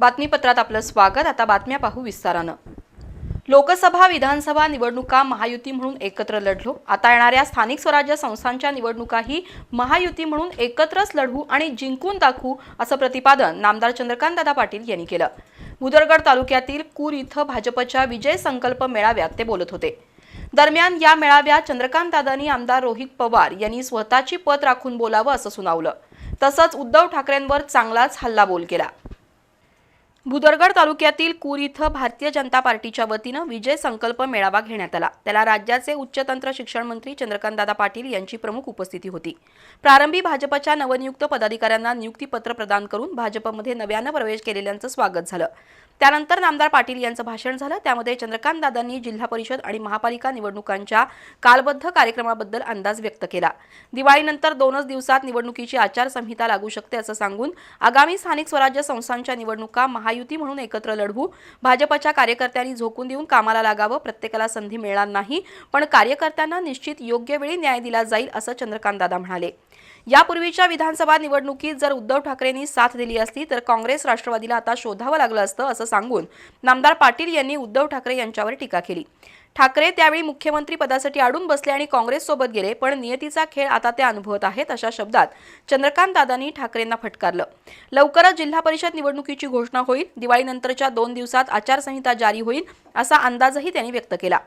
बातमीपत्रात आपलं स्वागत. आता बातम्या पाहू विस्तारानं. लोकसभा विधानसभा निवडणुका महायुती म्हणून एकत्र लढलो. आता येणाऱ्या स्थानिक स्वराज्य संस्थांच्या निवडणुकाही महायुती म्हणून एकत्रच लढवू आणि जिंकून दाखवू असं प्रतिपादन नामदार चंद्रकांतदादा पाटील यांनी केलं. बुदरगड तालुक्यातील कूर इथं भाजपच्या विजय संकल्प मेळाव्यात ते बोलत होते. दरम्यान या मेळाव्यात चंद्रकांतदादांनी आमदार रोहित पवार यांनी स्वतःची पत राखून बोलावं असं सुनावलं. तसंच उद्धव ठाकरेंवर चांगलाच हल्लाबोल केला. भुदरगड तालुक्यातील कूर इथं भारतीय जनता पार्टीच्या वतीनं विजय संकल्प मेळावा घेण्यात आला. त्याला राज्याचे उच्चतंत्र शिक्षण मंत्री चंद्रकांतदादा पाटील यांची प्रमुख उपस्थिती होती. प्रारंभी भाजपच्या नवनियुक्त पदाधिकाऱ्यांना नियुक्तीपत्र प्रदान करून भाजपमध्ये नव्यानं प्रवेश केलेल्यांचं स्वागत झालं. त्यानंतर नामदार पाटील यांचं भाषण झालं. त्यामध्ये चंद्रकांतदादांनी जिल्हा परिषद आणि महापालिका निवडणुकांच्या कालबद्ध कार्यक्रमाबद्दल अंदाज व्यक्त केला. दिवाळीनंतर दोनच दिवसात निवडणुकीची आचारसंहिता लागू शकते असं सांगून आगामी स्थानिक स्वराज्य संस्थांच्या निवडणुका महायुती म्हणून एकत्र लढवू भाजपच्या कार्यकर्त्यांनी झोकून देऊन कामाला लागावं प्रत्येकाला संधी मिळणार नाही पण कार्यकर्त्यांना निश्चित योग्य वेळी न्याय दिला जाईल असं चंद्रकांतदादा म्हणाले. यापूर्वीच्या विधानसभा निवडणुकीत जर उद्धव ठाकरेंनी साथ दिली असती तर काँग्रेस राष्ट्रवादीला आता शोधावं लागलं असतं असं सांगून नामदार पाटील यांनी उद्धव ठाकरे यांच्यावर टीका केली. ठाकरे त्यावेळी मुख्यमंत्री पदासाठी अडून बसले आणि काँग्रेससोबत गेले पण नियतीचा खेळ आता ते अनुभवत आहेत अशा शब्दात चंद्रकांत दादांनी ठाकरेंना फटकारलं. लवकरच जिल्हा परिषद निवडणुकीची घोषणा होईल दिवाळीनंतरच्या दोन दिवसात आचारसंहिता जारी होईल असा अंदाजही त्यांनी व्यक्त केला.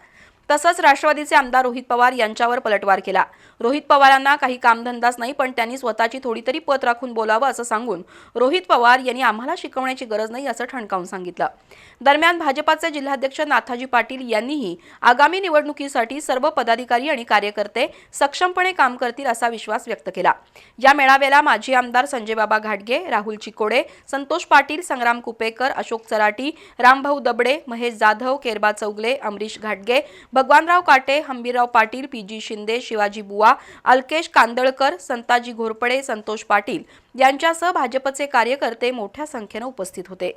तसंच राष्ट्रवादीचे आमदार रोहित पवार यांच्यावर पलटवार केला. रोहित पवारांना काही कामधंदाच नाही पण त्यांनी स्वतःची थोडी तरी पत राखून बोलावं असं सांगून रोहित पवार यांनी आम्हाला शिकवण्याची गरज नाही असं ठणकावून सांगितलं. दरम्यान भाजपाचे जिल्हाध्यक्ष नाथाजी पाटील यांनीही आगामी निवडणुकीसाठी सर्व पदाधिकारी आणि कार्यकर्ते सक्षमपणे काम करतील असा विश्वास व्यक्त केला. या मेळाव्याला माजी आमदार संजयबाबा घाटगे राहुल चिकोडे संतोष पाटील संग्राम कुपेकर अशोक चराटी रामभाऊ दबडे महेश जाधव केरबा चौगले अमरीश घाटगे भगवानराव काटे हंबीरराव पाटील पी जी शिंदे शिवाजी बुवा अल्केश कांदळकर संताजी घोरपडे संतोष पाटील यांच्यासह भाजपचे कार्यकर्ते मोठ्या संख्येनं उपस्थित होते.